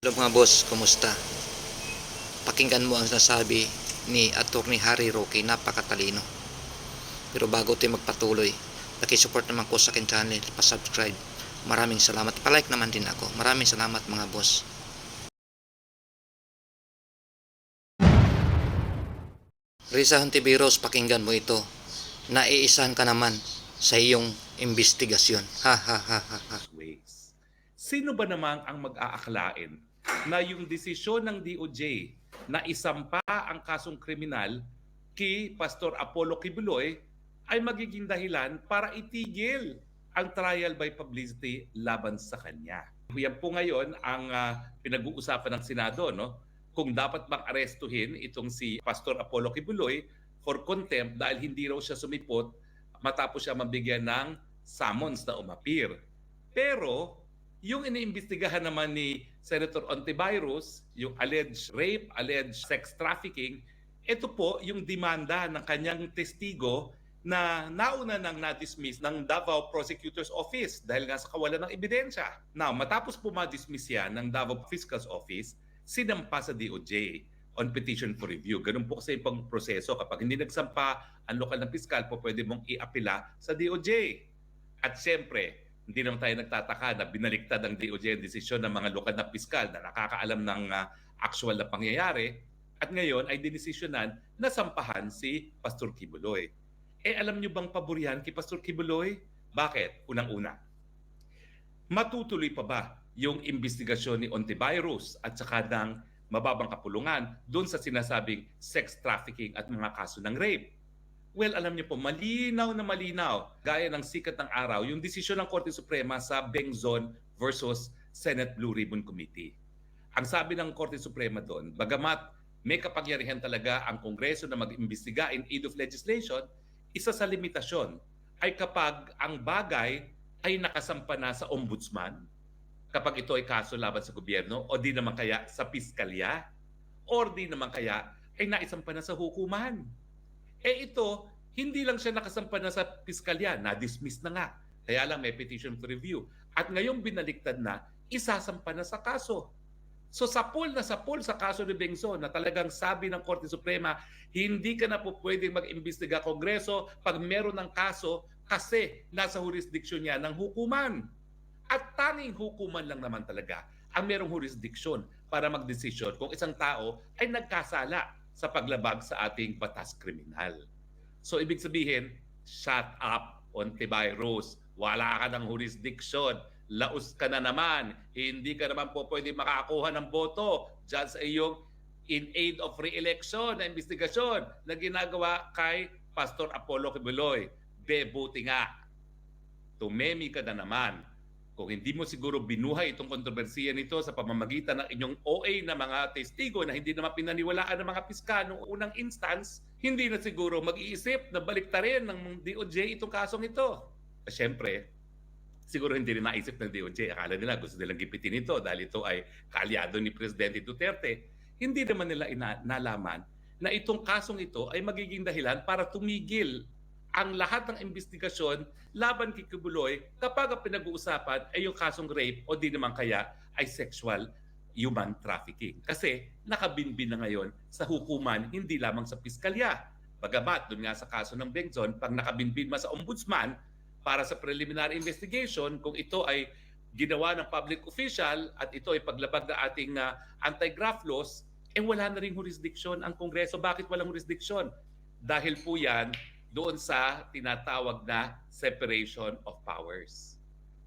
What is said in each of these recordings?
Hello mga boss, kumusta? Pakinggan mo ang nasabi ni Attorney Harry Roque, napakatalino. Pero bago tayo magpatuloy, pakisupport naman ko sa akin channel, pa-subscribe. Maraming salamat. Pa-like naman din ako. Maraming salamat mga boss. Risa Hontiveros, pakinggan mo ito. Naiisahan ka naman sa iyong investigasyon. Ha ha ha ha ha. Sino ba namang ang mag-aakalain na yung desisyon ng DOJ na isampa ang kasong kriminal kay Pastor Apollo Kibuloy ay magiging dahilan para itigil ang trial by publicity laban sa kanya. Yan po ngayon ang ah, pinag-uusapan ng Senado, no? Kung dapat bang arestuhin itong si Pastor Apollo Kibuloy for contempt dahil hindi raw siya sumipot matapos siya mabigyan ng summons na umapir. Pero yung iniimbestigahan naman ni Senator Ontiveros, yung alleged rape, alleged sex trafficking, ito po yung demanda ng kanyang testigo na nauna nang na-dismiss ng Davao Prosecutor's Office dahil nga sa kawalan ng ebidensya. Now, matapos po ma-dismiss yan ng Davao Fiscal's Office, sinampa sa DOJ on petition for review. Ganun po kasi pang proseso. Kapag hindi nagsampa ang lokal na piskal, po pwede mong iapila sa DOJ. At siyempre, hindi naman tayo nagtataka na binaliktad ng DOJ ang desisyon ng mga lokal na piskal na nakakaalam ng ah, actual na pangyayari at ngayon ay dinesisyonan na sampahan si Pastor Kibuloy. Eh alam niyo bang paboryan kay Pastor Kibuloy? Bakit? Unang-una, matutuloy pa ba yung investigasyon ni Ontiveros at saka ng mababang kapulungan doon sa sinasabing sex trafficking at mga kaso ng rape? Well, alam niyo po, malinaw na malinaw, gaya ng sikat ng araw, yung desisyon ng Korte Suprema sa Bengzon versus Senate Blue Ribbon Committee. Ang sabi ng Korte Suprema doon, bagamat may kapangyarihan talaga ang Kongreso na mag-imbestiga in aid of legislation, isa sa limitasyon ay kapag ang bagay ay nakasampa na sa ombudsman, kapag ito ay kaso laban sa gobyerno, o di naman kaya sa piskalya, or di naman kaya ay naisampa na sa hukuman. Eh ito, hindi lang siya nakasampa na sa piskalya, na-dismiss na nga. Kaya lang may petition for review. At ngayong binaliktad na, isasampa na sa kaso. So sa pool na sa pool sa kaso ni Bengso na talagang sabi ng Korte Suprema, hindi ka na po pwedeng mag-imbestiga Kongreso pag meron ng kaso kasi nasa jurisdiction niya ng hukuman. At tanging hukuman lang naman talaga ang merong jurisdiction para magdesisyon kung isang tao ay nagkasala sa paglabag sa ating batas kriminal. So ibig sabihin, shut up, Ontiveros. Wala ka ng jurisdiction. Laos ka na naman. Hindi ka naman po pwede makakuha ng boto dyan sa iyong in aid of re-election na investigasyon na ginagawa kay Pastor Apollo Kibuloy. Bebuti nga. Tumemi ka na naman. Kung hindi mo siguro binuhay itong kontrobersiya nito sa pamamagitan ng inyong OA na mga testigo na hindi naman pinaniwalaan ng mga piska noong unang instance, hindi na siguro mag-iisip na baliktarin ng DOJ itong kasong ito. Siyempre, siguro hindi rin naisip ng DOJ. Akala nila gusto nilang gipitin ito dahil ito ay kaalyado ni Presidente Duterte. Hindi naman nila ina- nalaman na itong kasong ito ay magiging dahilan para tumigil ang lahat ng investigasyon laban kay Kibuloy kapag pinag-uusapan ay yung kasong rape o di naman kaya ay sexual human trafficking. Kasi nakabinbin na ngayon sa hukuman, hindi lamang sa piskalya. Bagamat doon nga sa kaso ng Bengzon, pag nakabinbin man sa ombudsman para sa preliminary investigation, kung ito ay ginawa ng public official at ito ay paglabag ng ating uh, anti-graft laws, eh wala na rin jurisdiction ang Kongreso. Bakit walang jurisdiction? Dahil po yan doon sa tinatawag na separation of powers.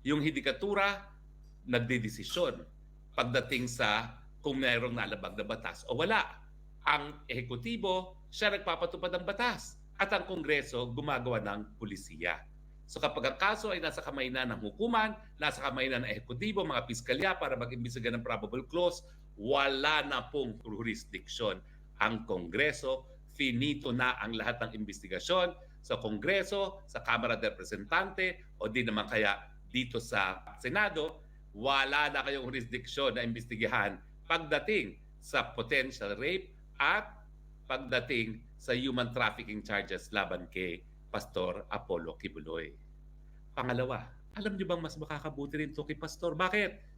Yung hidikatura, nagdidesisyon pagdating sa kung mayroong nalabag na batas o wala. Ang ehekutibo, siya nagpapatupad ng batas at ang Kongreso gumagawa ng pulisiya. So kapag ang kaso ay nasa kamay na ng hukuman, nasa kamay na ng ehekutibo, mga piskalya para mag-imbestiga ng probable clause, wala na pong jurisdiction ang Kongreso finito na ang lahat ng investigasyon sa Kongreso, sa Kamara de Representante o di naman kaya dito sa Senado, wala na kayong jurisdiksyon na imbestigahan pagdating sa potential rape at pagdating sa human trafficking charges laban kay Pastor Apollo Kibuloy. Pangalawa, alam niyo bang mas makakabuti rin to kay Pastor? Bakit?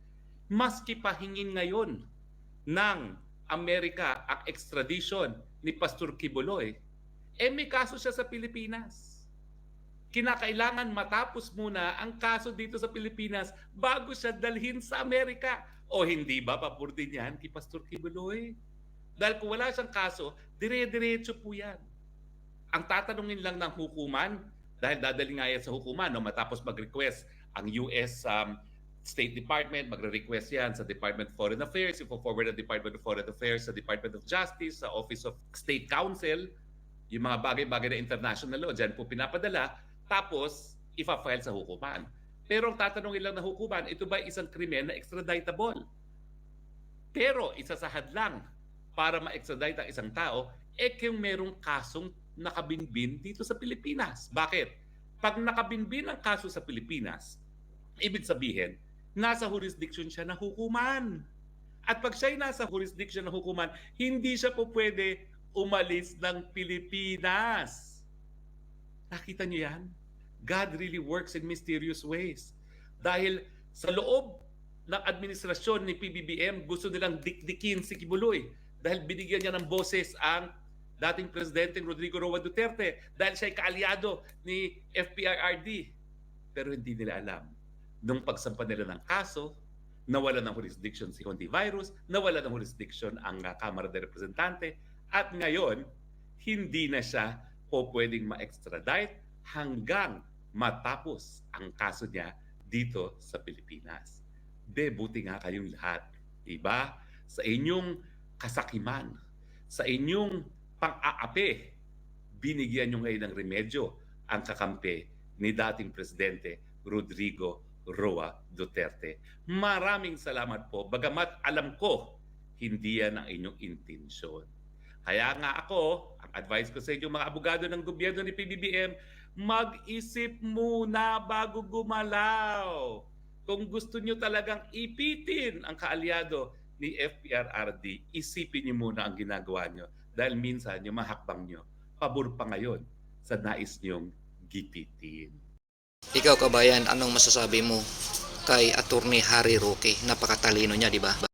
maski pahingin ngayon ng Amerika ang extradition ni Pastor Kibuloy, eh may kaso siya sa Pilipinas. Kinakailangan matapos muna ang kaso dito sa Pilipinas bago siya dalhin sa Amerika. O hindi ba papur din yan kay Pastor Kibuloy? Dahil kung wala siyang kaso, dire-diretso po yan. Ang tatanungin lang ng hukuman, dahil dadali nga yan sa hukuman, no, matapos mag-request ang US um, State Department, magre-request yan sa Department of Foreign Affairs, i-forward ng Department of Foreign Affairs sa Department of Justice, sa Office of State Counsel, yung mga bagay-bagay na international law, dyan po pinapadala, tapos ifa-file sa hukuman. Pero ang tatanungin lang ng hukuman, ito ba isang krimen na extraditable? Pero isasahad lang para ma-extradite ang isang tao, eh kung merong kasong nakabinbin dito sa Pilipinas. Bakit? Pag nakabinbin ang kaso sa Pilipinas, ibig sabihin, nasa jurisdiction siya ng hukuman. At pag siya'y nasa jurisdiction ng hukuman, hindi siya po pwede umalis ng Pilipinas. Nakita niyo yan? God really works in mysterious ways. Dahil sa loob ng administrasyon ni PBBM, gusto nilang dikdikin si Kibuloy dahil binigyan niya ng boses ang dating Presidente Rodrigo Roa Duterte dahil siya ay kaalyado ni FPIRD. Pero hindi nila alam. Nung pagsampa nila ng kaso, nawala ng jurisdiction si Virus, nawala ng jurisdiction ang uh, Kamara de Representante, at ngayon, hindi na siya po pwedeng ma-extradite hanggang matapos ang kaso niya dito sa Pilipinas. De, buti nga kayong lahat. Diba? Sa inyong kasakiman, sa inyong pang-aapi, binigyan nyo ngayon ng remedyo ang kakampi ni dating Presidente Rodrigo Roa Duterte. Maraming salamat po. Bagamat alam ko, hindi yan ang inyong intensyon. Kaya nga ako, ang advice ko sa inyo mga abogado ng gobyerno ni PBBM, mag-isip muna bago gumalaw. Kung gusto nyo talagang ipitin ang kaalyado ni FPRRD, isipin nyo muna ang ginagawa nyo. Dahil minsan, yung mahakbang nyo, pabor pa ngayon sa nais nyong gipitin. Ikaw kabayan, anong masasabi mo kay Attorney Harry Roque? Napakatalino niya, di ba?